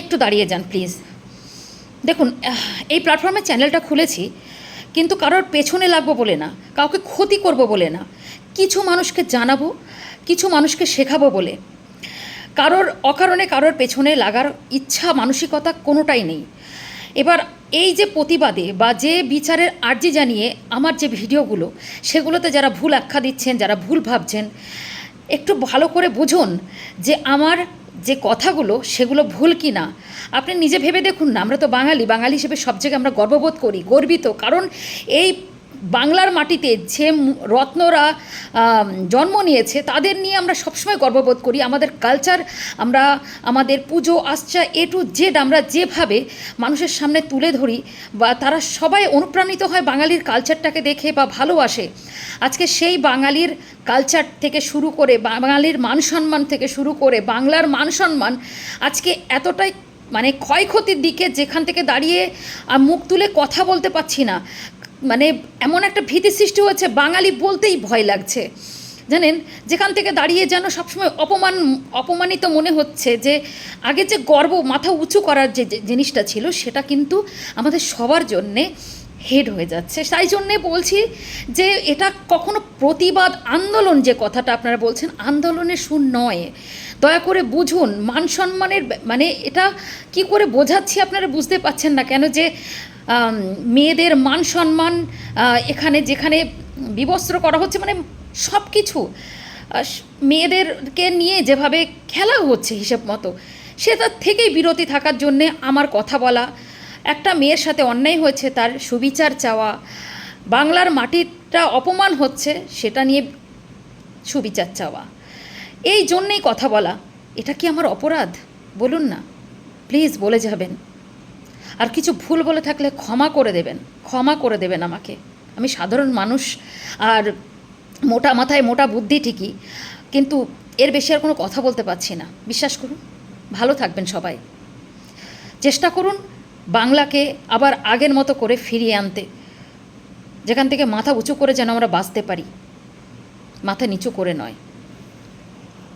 একটু দাঁড়িয়ে যান প্লিজ দেখুন এই প্ল্যাটফর্মে চ্যানেলটা খুলেছি, কিন্তু কারোর পেছনে লাগবো বলে না, কাউকে ক্ষতি করব বলে না। কিছু মানুষকে জানাব, কিছু মানুষকে শেখাবো বলে। কারোর অকারণে কারোর পেছনে লাগার ইচ্ছা, মানসিকতা কোনোটাই নেই। এবার এই যে প্রতিবাদে বা যে বিচারের আর্জি জানিয়ে আমার যে ভিডিওগুলো, সেগুলোতে যারা ভুল আখ্যা দিচ্ছেন, যারা ভুল ভাবছেন, একটু ভালো করে বুঝুন যে আমার যে কথাগুলো, সেগুলো ভুল কি না আপনি নিজে ভেবে দেখুন না, আমরা তো বাঙালি বাঙালি হিসেবে সব জায়গায় আমরা গর্ববোধ করি, গর্বিত, কারণ এই বাংলার মাটিতে যে রত্নরা জন্ম নিয়েছে, তাদের নিয়ে আমরা সবসময় গর্ববোধ করি। আমাদের কালচার আমরা, আমাদের পুজো, আশ্চা, এ টু জেড আমরা যেভাবে মানুষের সামনে তুলে ধরি বা তারা সবাই অনুপ্রাণিত হয় বাঙালির কালচারটাকে দেখে বা ভালোবাসে। আজকে সেই বাঙালির কালচার থেকে শুরু করে, বাঙালির মান সম্মান থেকে শুরু করে, বাংলার মান সম্মান আজকে এতটাই মানে ক্ষয়ক্ষতির দিকে যেখান থেকে দাঁড়িয়ে মুখ তুলে কথা বলতে পারছি না। মানে এমন একটা ভীতি সৃষ্টি হয়েছে, বাঙালি বলতেই ভয় লাগছে। জানেন? যেখান থেকে দাঁড়িয়ে যেন সবসময় অপমান, অপমানিত মনে হচ্ছে যে, আগে যে গর্ব মাথা উঁচু করার যে জিনিসটা ছিল, সেটা কিন্তু আমাদের সবার জন্যে হেড হয়ে যাচ্ছে। তাই জন্যে বলছি যে এটা কখনো প্রতিবাদ আন্দোলন যে কথাটা আপনারা বলছেন, আন্দোলনের সুর নয়। দয়া করে বুঝুন, মান সম্মানের মানে এটা কি করে বোঝাচ্ছি আপনারা বুঝতে পাচ্ছেন না কেন যে মেয়েদের মান সম্মান এখানে যেখানে বিবস্ত্র করা হচ্ছে মানে সব কিছু মেয়েদেরকে নিয়ে যেভাবে খেলা হচ্ছে হিসেব মতো সে তার থেকেই বিরতি থাকার জন্যে আমার কথা বলা একটা মেয়ের সাথে অন্যায় হয়েছে, তার সুবিচার চাওয়া। বাংলার মাটিটা অপমান হচ্ছে, সেটা নিয়ে সুবিচার চাওয়া। এই জন্যেই কথা বলা। এটা কি আমার অপরাধ? বলুন না। প্লিজ বলে যাবেন। আর কিছু ভুল বলে থাকলে ক্ষমা করে দেবেন। ক্ষমা করে দেবেন আমাকে। আমি সাধারণ মানুষ আর মোটা মাথায় মোটা বুদ্ধি ঠিকই, কিন্তু এর বেশি আর কোনো কথা বলতে পারছি না। বিশ্বাস করুন। ভালো থাকবেন সবাই। চেষ্টা করুন বাংলাকে আবার আগের মতো করে ফিরিয়ে আনতে। যেখান থেকে মাথা উঁচু করে যেন আমরা বাঁচতে পারি। মাথা নিচু করে নয়।